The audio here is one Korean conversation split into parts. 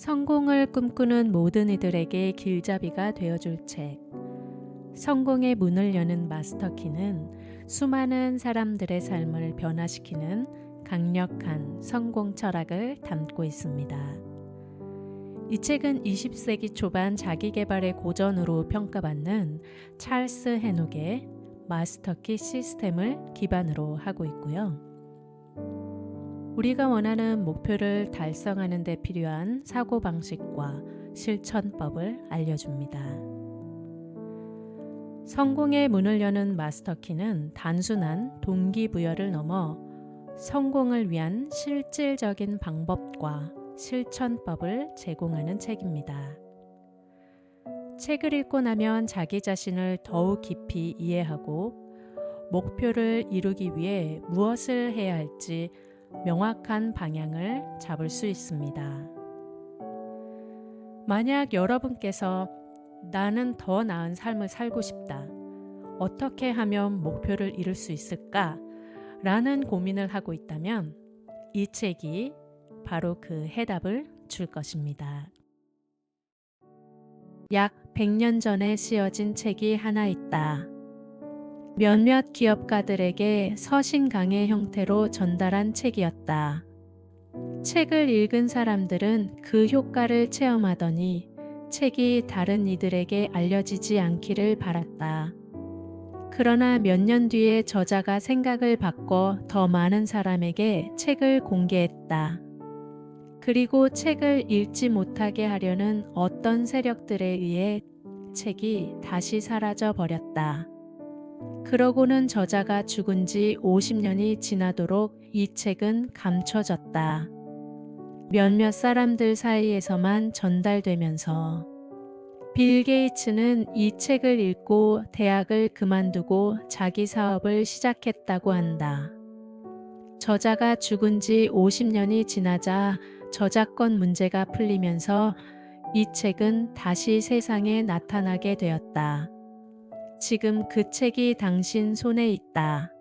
성공을 꿈꾸는 모든 이들에게 길잡이가 되어줄 책. 성공의 문을 여는 마스터키는 수많은 사람들의 삶을 변화시키는 강력한 성공 철학을 담고 있습니다. 이 책은 20세기 초반 자기개발의 고전으로 평가받는 찰스 해녹의 마스터키 시스템을 기반으로 하고 있고요. 우리가 원하는 목표를 달성하는 데 필요한 사고방식과 실천법을 알려줍니다. 성공의 문을 여는 마스터키는 단순한 동기부여를 넘어 성공을 위한 실질적인 방법과 실천법을 제공하는 책입니다. 책을 읽고 나면 자기 자신을 더욱 깊이 이해하고 목표를 이루기 위해 무엇을 해야 할지 명확한 방향을 잡을 수 있습니다. 만약 여러분께서 나는 더 나은 삶을 살고 싶다. 어떻게 하면 목표를 이룰 수 있을까? 라는 고민을 하고 있다면 이 책이 바로 그 해답을 줄 것입니다. 약 100년 전에 쓰여진 책이 하나 있다. 몇몇 기업가들에게 서신 강의 형태로 전달한 책이었다. 책을 읽은 사람들은 그 효과를 체험하더니 책이 다른 이들에게 알려지지 않기를 바랐다. 그러나 몇 년 뒤에 저자가 생각을 바꿔 더 많은 사람에게 책을 공개했다. 그리고 책을 읽지 못하게 하려는 어떤 세력들에 의해 책이 다시 사라져 버렸다. 그러고는 저자가 죽은 지 50년이 지나도록 이 책은 감춰졌다. 몇몇 사람들 사이에서만 전달되면서 빌 게이츠는 이 책을 읽고 대학을 그만두고 자기 사업을 시작했다고 한다. 저자가 죽은 지 50년이 지나자 저작권 문제가 풀리면서 이 책은 다시 세상에 나타나게 되었다. 지금 그 책이 당신 손에 있다.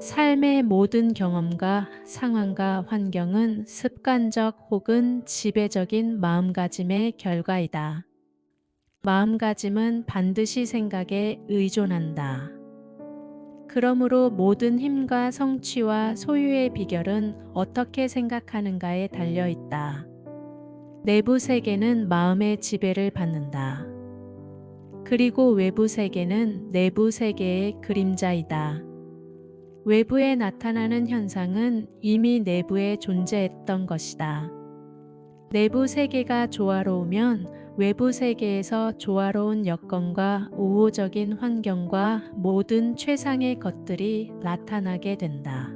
삶의 모든 경험과 상황과 환경은 습관적 혹은 지배적인 마음가짐의 결과이다. 마음가짐은 반드시 생각에 의존한다. 그러므로 모든 힘과 성취와 소유의 비결은 어떻게 생각하는가에 달려 있다. 내부 세계는 마음의 지배를 받는다. 그리고 외부 세계는 내부 세계의 그림자이다. 외부에 나타나는 현상은 이미 내부에 존재했던 것이다. 내부 세계가 조화로우면 외부 세계에서 조화로운 여건과 우호적인 환경과 모든 최상의 것들이 나타나게 된다.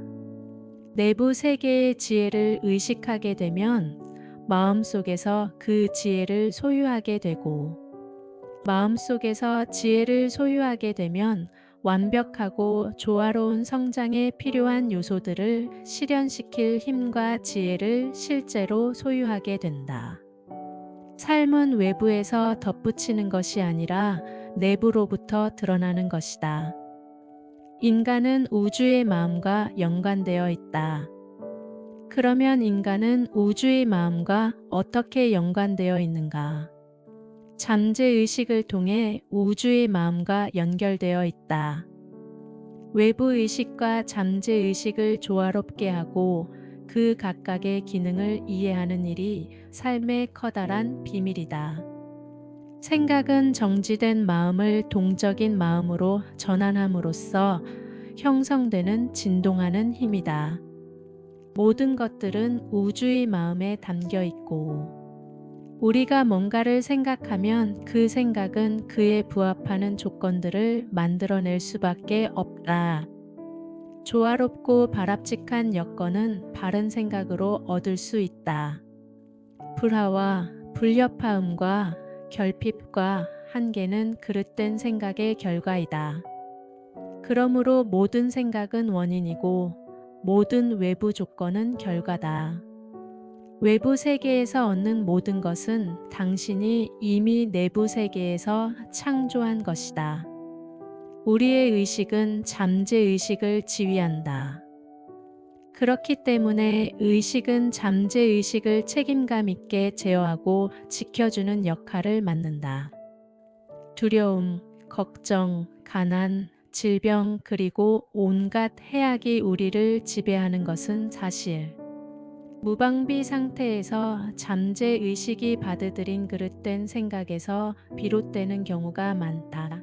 내부 세계의 지혜를 의식하게 되면 마음속에서 그 지혜를 소유하게 되고 마음속에서 지혜를 소유하게 되면 완벽하고 조화로운 성장에 필요한 요소들을 실현시킬 힘과 지혜를 실제로 소유하게 된다. 삶은 외부에서 덧붙이는 것이 아니라 내부로부터 드러나는 것이다. 인간은 우주의 마음과 연관되어 있다. 그러면 인간은 우주의 마음과 어떻게 연관되어 있는가? 잠재의식을 통해 우주의 마음과 연결되어 있다. 외부 의식과 잠재의식을 조화롭게 하고 그 각각의 기능을 이해하는 일이 삶의 커다란 비밀이다. 생각은 정지된 마음을 동적인 마음으로 전환함으로써 형성되는 진동하는 힘이다. 모든 것들은 우주의 마음에 담겨 있고 우리가 뭔가를 생각하면 그 생각은 그에 부합하는 조건들을 만들어낼 수밖에 없다. 조화롭고 바람직한 여건은 바른 생각으로 얻을 수 있다. 불화와 불협화음과 결핍과 한계는 그릇된 생각의 결과이다. 그러므로 모든 생각은 원인이고 모든 외부 조건은 결과다. 외부 세계에서 얻는 모든 것은 당신이 이미 내부 세계에서 창조한 것이다. 우리의 의식은 잠재의식을 지휘한다. 그렇기 때문에 의식은 잠재의식을 책임감 있게 제어하고 지켜주는 역할을 맡는다. 두려움, 걱정, 가난, 질병, 그리고 온갖 해악이 우리를 지배하는 것은 사실. 무방비 상태에서 잠재의식이 받아들인 그릇된 생각에서 비롯되는 경우가 많다.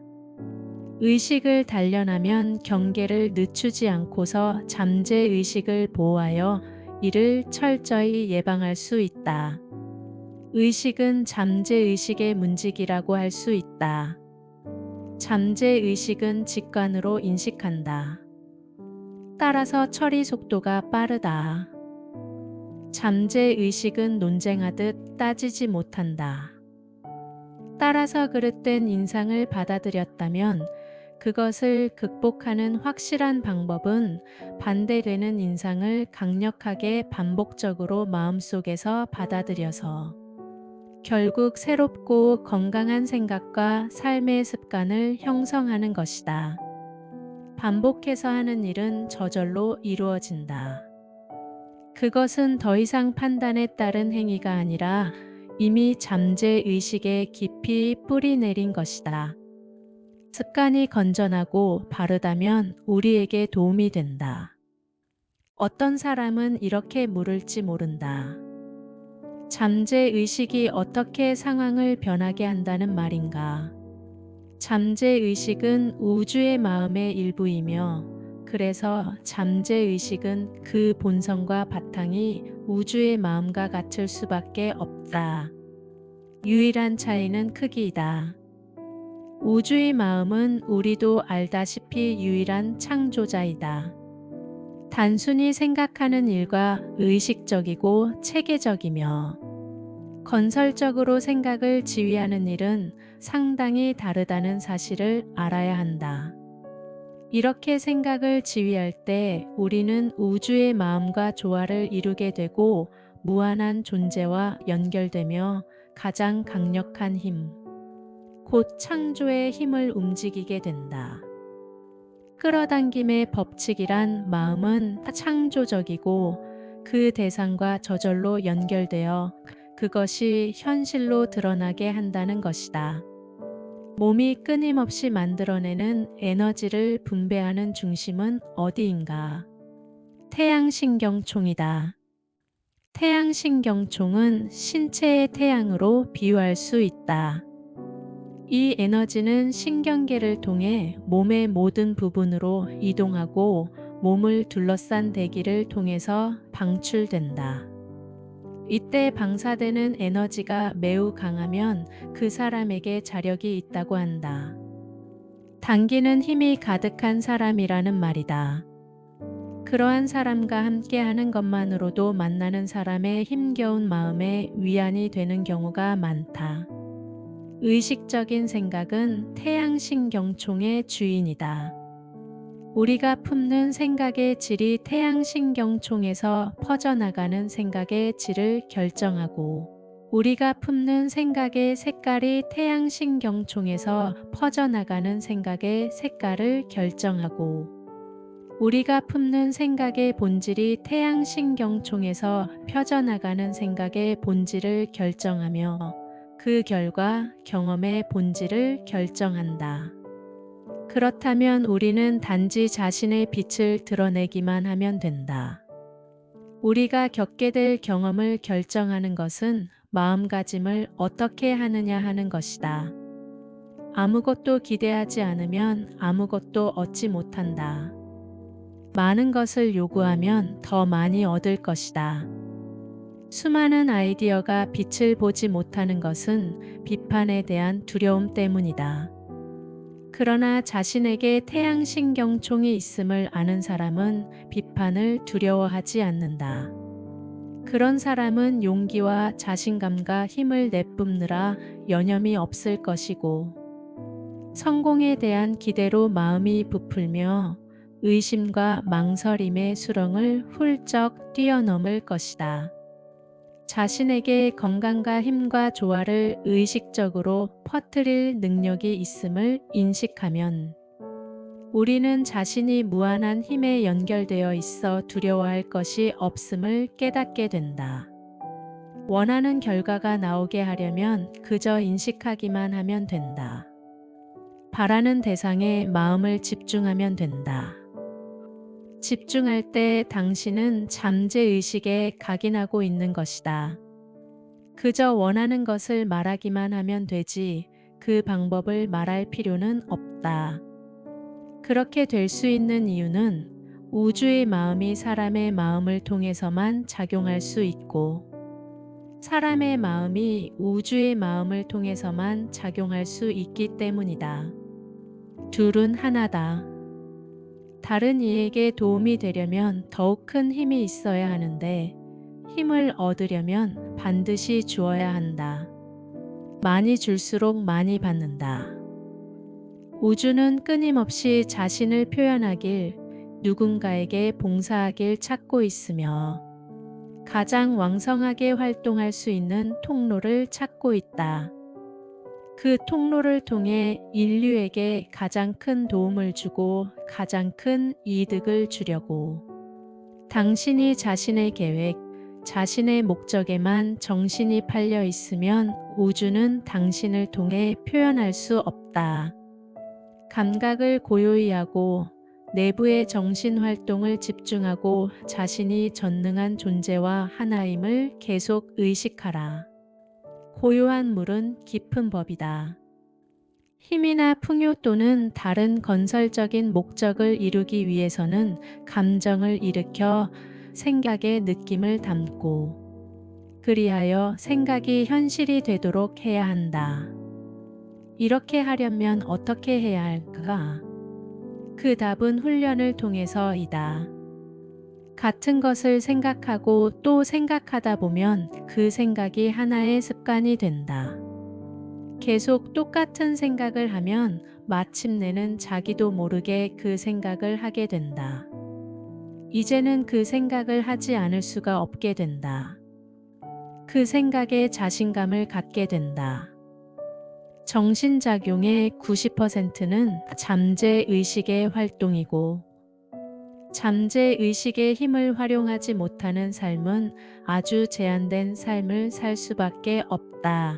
의식을 단련하면 경계를 늦추지 않고서 잠재의식을 보호하여 이를 철저히 예방할 수 있다. 의식은 잠재의식의 문직이라고 할 수 있다. 잠재의식은 직관으로 인식한다. 따라서 처리 속도가 빠르다. 잠재의식은 논쟁하듯 따지지 못한다. 따라서 그릇된 인상을 받아들였다면 그것을 극복하는 확실한 방법은 반대되는 인상을 강력하게 반복적으로 마음속에서 받아들여서 결국 새롭고 건강한 생각과 삶의 습관을 형성하는 것이다. 반복해서 하는 일은 저절로 이루어진다. 그것은 더 이상 판단에 따른 행위가 아니라 이미 잠재의식에 깊이 뿌리 내린 것이다. 습관이 건전하고 바르다면 우리에게 도움이 된다. 어떤 사람은 이렇게 물을지 모른다. 잠재의식이 어떻게 상황을 변하게 한다는 말인가? 잠재의식은 우주의 마음의 일부이며 그래서 잠재의식은 그 본성과 바탕이 우주의 마음과 같을 수밖에 없다. 유일한 차이는 크기이다. 우주의 마음은 우리도 알다시피 유일한 창조자이다. 단순히 생각하는 일과 의식적이고 체계적이며 건설적으로 생각을 지휘하는 일은 상당히 다르다는 사실을 알아야 한다. 이렇게 생각을 지휘할 때 우리는 우주의 마음과 조화를 이루게 되고 무한한 존재와 연결되며 가장 강력한 힘, 곧 창조의 힘을 움직이게 된다. 끌어당김의 법칙이란 마음은 창조적이고 그 대상과 저절로 연결되어 그것이 현실로 드러나게 한다는 것이다. 몸이 끊임없이 만들어내는 에너지를 분배하는 중심은 어디인가? 태양신경총이다. 태양신경총은 신체의 태양으로 비유할 수 있다. 이 에너지는 신경계를 통해 몸의 모든 부분으로 이동하고 몸을 둘러싼 대기를 통해서 방출된다. 이때 방사되는 에너지가 매우 강하면 그 사람에게 자력이 있다고 한다. 당기는 힘이 가득한 사람이라는 말이다. 그러한 사람과 함께 하는 것만으로도 만나는 사람의 힘겨운 마음에 위안이 되는 경우가 많다. 의식적인 생각은 태양신경총의 주인이다. 우리가 품는 생각의 질이 태양신경총에서 퍼져나가는 생각의 질을 결정하고 우리가 품는 생각의 색깔이 태양신경총에서 퍼져나가는 생각의 색깔을 결정하고 우리가 품는 생각의 본질이 태양신경총에서 펴져나가는 생각의 본질을 결정하며 그 결과 경험의 본질을 결정한다. 그렇다면 우리는 단지 자신의 빛을 드러내기만 하면 된다. 우리가 겪게 될 경험을 결정하는 것은 마음가짐을 어떻게 하느냐 하는 것이다. 아무것도 기대하지 않으면 아무것도 얻지 못한다. 많은 것을 요구하면 더 많이 얻을 것이다. 수많은 아이디어가 빛을 보지 못하는 것은 비판에 대한 두려움 때문이다. 그러나 자신에게 태양신경총이 있음을 아는 사람은 비판을 두려워하지 않는다. 그런 사람은 용기와 자신감과 힘을 내뿜느라 여념이 없을 것이고 성공에 대한 기대로 마음이 부풀며 의심과 망설임의 수렁을 훌쩍 뛰어넘을 것이다. 자신에게 건강과 힘과 조화를 의식적으로 퍼뜨릴 능력이 있음을 인식하면 우리는 자신이 무한한 힘에 연결되어 있어 두려워할 것이 없음을 깨닫게 된다. 원하는 결과가 나오게 하려면 그저 인식하기만 하면 된다. 바라는 대상에 마음을 집중하면 된다. 집중할 때 당신은 잠재의식에 각인하고 있는 것이다. 그저 원하는 것을 말하기만 하면 되지 그 방법을 말할 필요는 없다. 그렇게 될 수 있는 이유는 우주의 마음이 사람의 마음을 통해서만 작용할 수 있고 사람의 마음이 우주의 마음을 통해서만 작용할 수 있기 때문이다. 둘은 하나다. 다른 이에게 도움이 되려면 더욱 큰 힘이 있어야 하는데 힘을 얻으려면 반드시 주어야 한다. 많이 줄수록 많이 받는다. 우주는 끊임없이 자신을 표현하길 누군가에게 봉사하길 찾고 있으며 가장 왕성하게 활동할 수 있는 통로를 찾고 있다. 그 통로를 통해 인류에게 가장 큰 도움을 주고 가장 큰 이득을 주려고 당신이 자신의 계획, 자신의 목적에만 정신이 팔려 있으면 우주는 당신을 통해 표현할 수 없다. 감각을 고요히 하고 내부의 정신 활동을 집중하고 자신이 전능한 존재와 하나임을 계속 의식하라. 고요한 물은 깊은 법이다. 힘이나 풍요 또는 다른 건설적인 목적을 이루기 위해서는 감정을 일으켜 생각의 느낌을 담고 그리하여 생각이 현실이 되도록 해야 한다. 이렇게 하려면 어떻게 해야 할까? 그 답은 훈련을 통해서이다. 같은 것을 생각하고 또 생각하다 보면 그 생각이 하나의 습관이 된다. 계속 똑같은 생각을 하면 마침내는 자기도 모르게 그 생각을 하게 된다. 이제는 그 생각을 하지 않을 수가 없게 된다. 그 생각에 자신감을 갖게 된다. 정신작용의 90%는 잠재의식의 활동이고 잠재 의식의 힘을 활용하지 못하는 삶은 아주 제한된 삶을 살 수밖에 없다.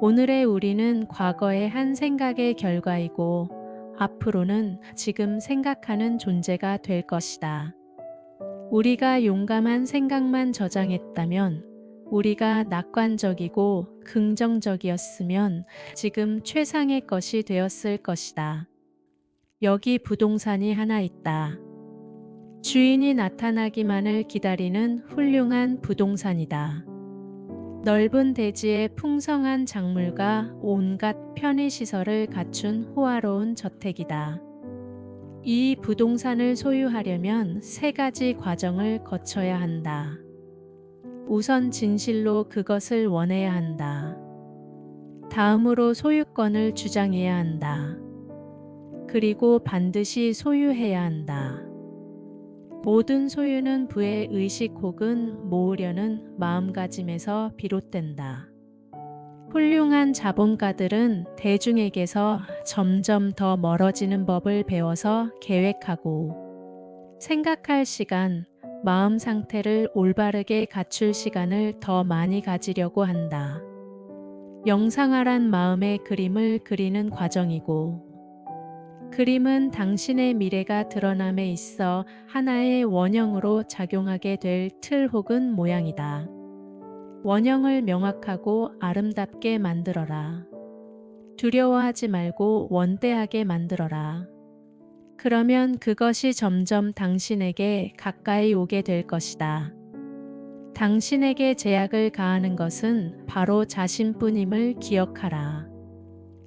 오늘의 우리는 과거의 한 생각의 결과이고 앞으로는 지금 생각하는 존재가 될 것이다. 우리가 용감한 생각만 저장했다면 우리가 낙관적이고 긍정적이었으면 지금 최상의 것이 되었을 것이다. 여기 부동산이 하나 있다. 주인이 나타나기만을 기다리는 훌륭한 부동산이다. 넓은 대지에 풍성한 작물과 온갖 편의시설을 갖춘 호화로운 저택이다. 이 부동산을 소유하려면 세 가지 과정을 거쳐야 한다. 우선 진실로 그것을 원해야 한다. 다음으로 소유권을 주장해야 한다. 그리고 반드시 소유해야 한다. 모든 소유는 부의 의식 혹은 모으려는 마음가짐에서 비롯된다. 훌륭한 자본가들은 대중에게서 점점 더 멀어지는 법을 배워서 계획하고 생각할 시간, 마음 상태를 올바르게 갖출 시간을 더 많이 가지려고 한다. 영상화란 마음의 그림을 그리는 과정이고 그림은 당신의 미래가 드러남에 있어 하나의 원형으로 작용하게 될 틀 혹은 모양이다. 원형을 명확하고 아름답게 만들어라. 두려워하지 말고 원대하게 만들어라. 그러면 그것이 점점 당신에게 가까이 오게 될 것이다. 당신에게 제약을 가하는 것은 바로 자신뿐임을 기억하라.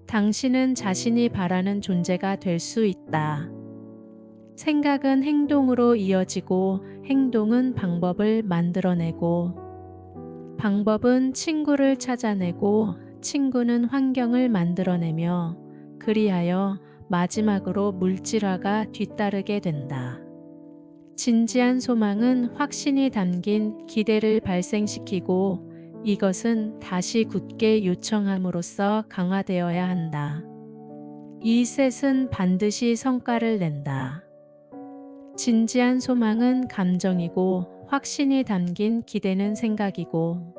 당신은 자신이 바라는 존재가 될 수 있다. 생각은 행동으로 이어지고 행동은 방법을 만들어내고 방법은 친구를 찾아내고 친구는 환경을 만들어내며 그리하여 마지막으로 물질화가 뒤따르게 된다. 진지한 소망은 확신이 담긴 기대를 발생시키고 이것은 다시 굳게 요청함으로써 강화되어야 한다. 이 셋은 반드시 성과를 낸다. 진지한 소망은 감정이고 확신이 담긴 기대는 생각이고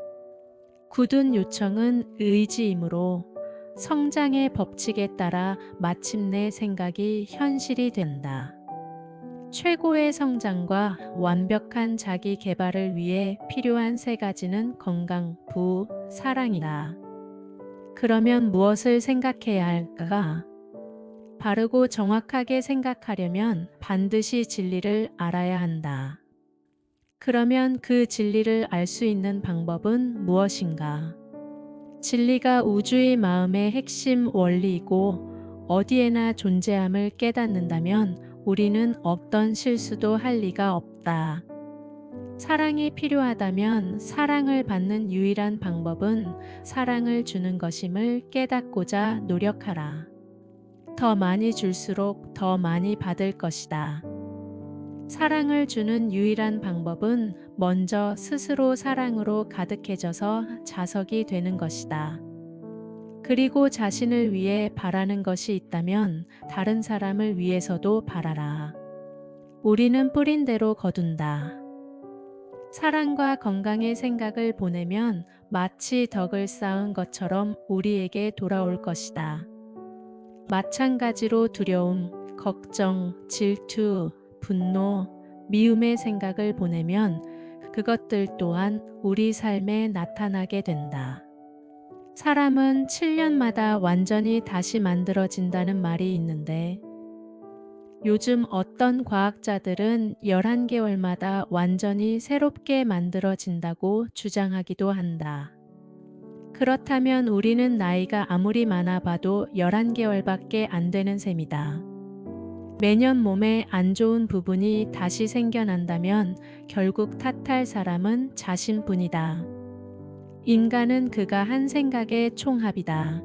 굳은 요청은 의지이므로 성장의 법칙에 따라 마침내 생각이 현실이 된다. 최고의 성장과 완벽한 자기 개발을 위해 필요한 세 가지는 건강, 부, 사랑이다. 그러면 무엇을 생각해야 할까? 바르고 정확하게 생각하려면 반드시 진리를 알아야 한다. 그러면 그 진리를 알 수 있는 방법은 무엇인가? 진리가 우주의 마음의 핵심 원리이고 어디에나 존재함을 깨닫는다면 우리는 어떤 실수도 할 리가 없다. 사랑이 필요하다면 사랑을 받는 유일한 방법은 사랑을 주는 것임을 깨닫고자 노력하라. 더 많이 줄수록 더 많이 받을 것이다. 사랑을 주는 유일한 방법은 먼저 스스로 사랑으로 가득해져서 자석이 되는 것이다. 그리고 자신을 위해 바라는 것이 있다면 다른 사람을 위해서도 바라라. 우리는 뿌린 대로 거둔다. 사랑과 건강의 생각을 보내면 마치 덕을 쌓은 것처럼 우리에게 돌아올 것이다. 마찬가지로 두려움, 걱정, 질투, 분노, 미움의 생각을 보내면 그것들 또한 우리 삶에 나타나게 된다. 사람은 7년마다 완전히 다시 만들어진다는 말이 있는데 요즘 어떤 과학자들은 11개월마다 완전히 새롭게 만들어진다고 주장하기도 한다. 그렇다면 우리는 나이가 아무리 많아 봐도 11개월밖에 안 되는 셈이다. 매년 몸에 안 좋은 부분이 다시 생겨난다면 결국 탓할 사람은 자신뿐이다. 인간은 그가 한 생각의 총합이다.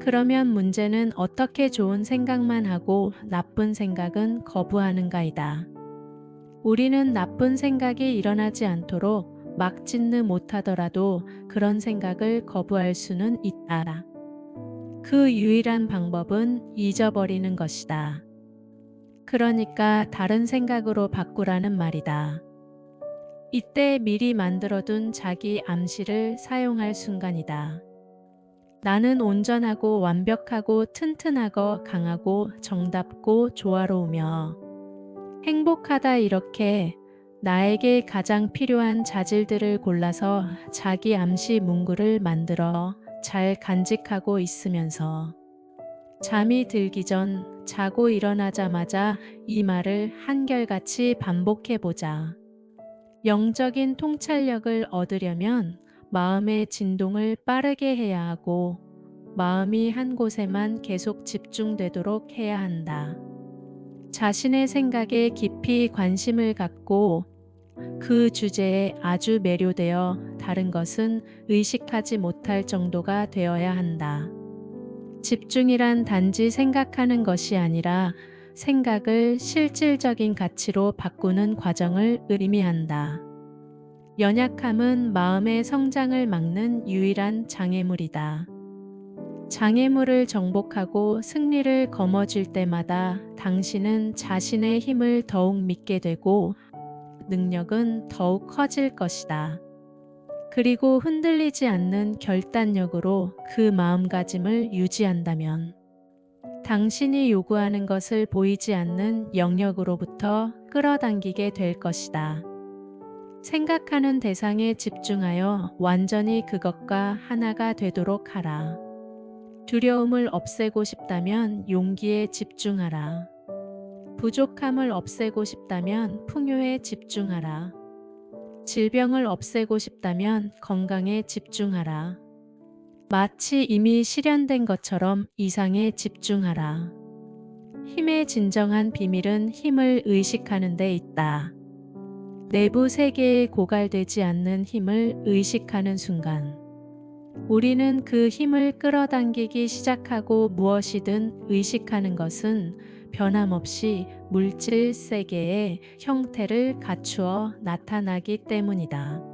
그러면 문제는 어떻게 좋은 생각만 하고 나쁜 생각은 거부하는가이다. 우리는 나쁜 생각이 일어나지 않도록 막짓는 못하더라도 그런 생각을 거부할 수는 있다. 그 유일한 방법은 잊어버리는 것이다. 그러니까 다른 생각으로 바꾸라는 말이다. 이때 미리 만들어둔 자기 암시를 사용할 순간이다. 나는 온전하고 완벽하고 튼튼하고 강하고 정답고 조화로우며 행복하다 이렇게 나에게 가장 필요한 자질들을 골라서 자기 암시 문구를 만들어 잘 간직하고 있으면서 잠이 들기 전 자고 일어나자마자 이 말을 한결같이 반복해 보자. 영적인 통찰력을 얻으려면 마음의 진동을 빠르게 해야 하고 마음이 한 곳에만 계속 집중되도록 해야 한다. 자신의 생각에 깊이 관심을 갖고 그 주제에 아주 매료되어 다른 것은 의식하지 못할 정도가 되어야 한다. 집중이란 단지 생각하는 것이 아니라 생각을 실질적인 가치로 바꾸는 과정을 의미한다. 연약함은 마음의 성장을 막는 유일한 장애물이다. 장애물을 정복하고 승리를 거머쥘 때마다 당신은 자신의 힘을 더욱 믿게 되고 능력은 더욱 커질 것이다. 그리고 흔들리지 않는 결단력으로 그 마음가짐을 유지한다면 당신이 요구하는 것을 보이지 않는 영역으로부터 끌어당기게 될 것이다. 생각하는 대상에 집중하여 완전히 그것과 하나가 되도록 하라. 두려움을 없애고 싶다면 용기에 집중하라. 부족함을 없애고 싶다면 풍요에 집중하라. 질병을 없애고 싶다면 건강에 집중하라. 마치 이미 실현된 것처럼 이상에 집중하라. 힘의 진정한 비밀은 힘을 의식하는 데 있다. 내부 세계에 고갈되지 않는 힘을 의식하는 순간, 우리는 그 힘을 끌어당기기 시작하고 무엇이든 의식하는 것은 변함없이 물질 세계의 형태를 갖추어 나타나기 때문이다.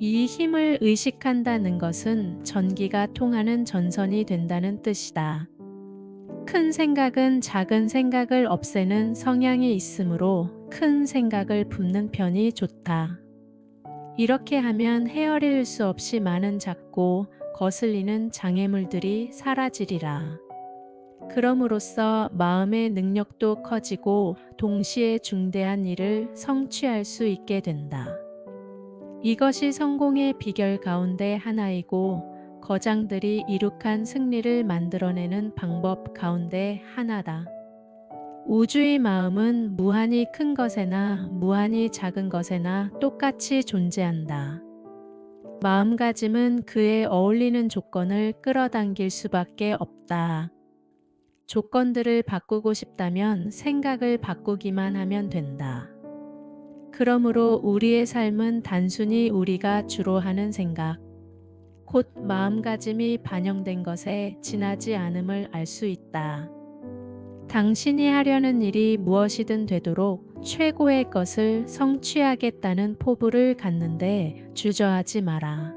이 힘을 의식한다는 것은 전기가 통하는 전선이 된다는 뜻이다. 큰 생각은 작은 생각을 없애는 성향이 있으므로 큰 생각을 품는 편이 좋다. 이렇게 하면 헤아릴 수 없이 많은 작고 거슬리는 장애물들이 사라지리라. 그럼으로써 마음의 능력도 커지고 동시에 중대한 일을 성취할 수 있게 된다. 이것이 성공의 비결 가운데 하나이고 거장들이 이룩한 승리를 만들어내는 방법 가운데 하나다. 우주의 마음은 무한히 큰 것에나 무한히 작은 것에나 똑같이 존재한다. 마음가짐은 그에 어울리는 조건을 끌어당길 수밖에 없다. 조건들을 바꾸고 싶다면 생각을 바꾸기만 하면 된다. 그러므로 우리의 삶은 단순히 우리가 주로 하는 생각, 곧 마음가짐이 반영된 것에 지나지 않음을 알 수 있다. 당신이 하려는 일이 무엇이든 되도록 최고의 것을 성취하겠다는 포부를 갖는데 주저하지 마라.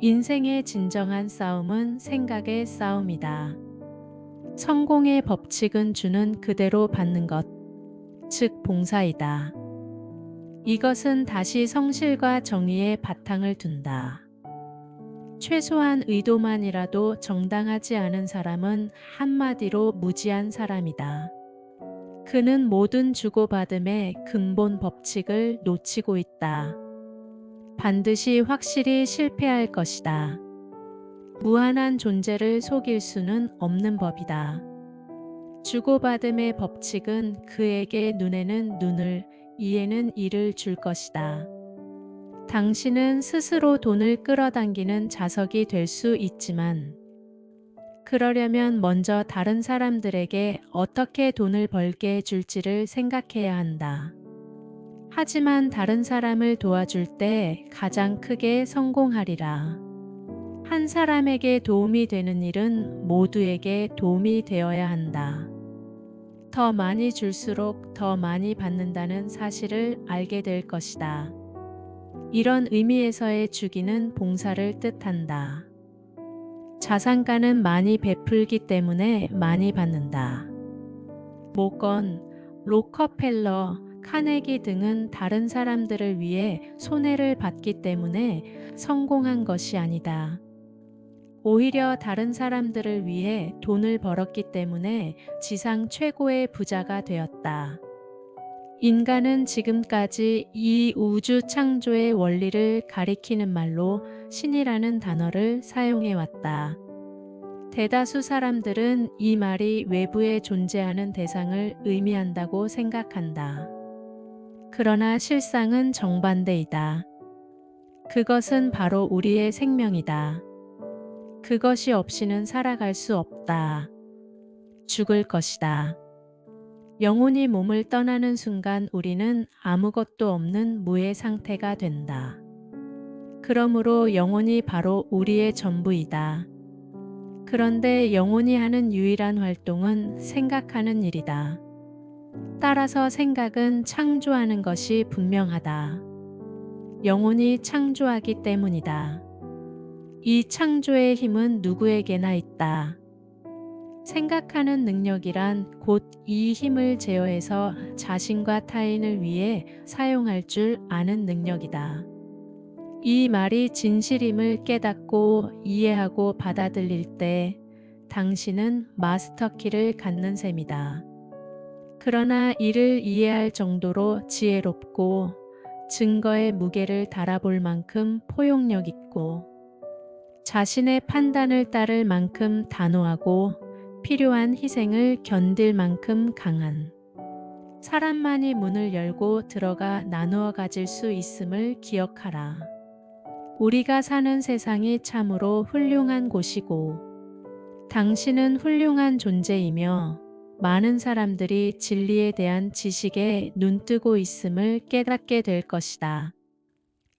인생의 진정한 싸움은 생각의 싸움이다. 성공의 법칙은 주는 그대로 받는 것, 즉 봉사이다. 이것은 다시 성실과 정의의 바탕을 둔다. 최소한 의도만이라도 정당하지 않은 사람은 한마디로 무지한 사람이다. 그는 모든 주고받음의 근본 법칙을 놓치고 있다. 반드시 확실히 실패할 것이다. 무한한 존재를 속일 수는 없는 법이다. 주고받음의 법칙은 그에게 눈에는 눈을, 이에는 이를 줄 것이다. 당신은 스스로 돈을 끌어당기는 자석이 될 수 있지만 그러려면 먼저 다른 사람들에게 어떻게 돈을 벌게 해줄지를 생각해야 한다. 하지만 다른 사람을 도와줄 때 가장 크게 성공하리라. 한 사람에게 도움이 되는 일은 모두에게 도움이 되어야 한다. 더 많이 줄수록 더 많이 받는다는 사실을 알게 될 것이다. 이런 의미에서의 주기는 봉사를 뜻한다. 자산가는 많이 베풀기 때문에 많이 받는다. 모건, 로커펠러, 카네기 등은 다른 사람들을 위해 손해를 받기 때문에 성공한 것이 아니다. 오히려 다른 사람들을 위해 돈을 벌었기 때문에 지상 최고의 부자가 되었다. 인간은 지금까지 이 우주 창조의 원리를 가리키는 말로 신이라는 단어를 사용해 왔다. 대다수 사람들은 이 말이 외부에 존재하는 대상을 의미한다고 생각한다. 그러나 실상은 정반대이다. 그것은 바로 우리의 생명이다. 그것이 없이는 살아갈 수 없다. 죽을 것이다. 영혼이 몸을 떠나는 순간 우리는 아무것도 없는 무의 상태가 된다. 그러므로 영혼이 바로 우리의 전부이다. 그런데 영혼이 하는 유일한 활동은 생각하는 일이다. 따라서 생각은 창조하는 것이 분명하다. 영혼이 창조하기 때문이다. 이 창조의 힘은 누구에게나 있다. 생각하는 능력이란 곧 이 힘을 제어해서 자신과 타인을 위해 사용할 줄 아는 능력이다. 이 말이 진실임을 깨닫고 이해하고 받아들일 때 당신은 마스터키를 갖는 셈이다. 그러나 이를 이해할 정도로 지혜롭고 증거의 무게를 달아볼 만큼 포용력 있고 자신의 판단을 따를 만큼 단호하고 필요한 희생을 견딜 만큼 강한 사람만이 문을 열고 들어가 나누어 가질 수 있음을 기억하라. 우리가 사는 세상이 참으로 훌륭한 곳이고 당신은 훌륭한 존재이며 많은 사람들이 진리에 대한 지식에 눈뜨고 있음을 깨닫게 될 것이다.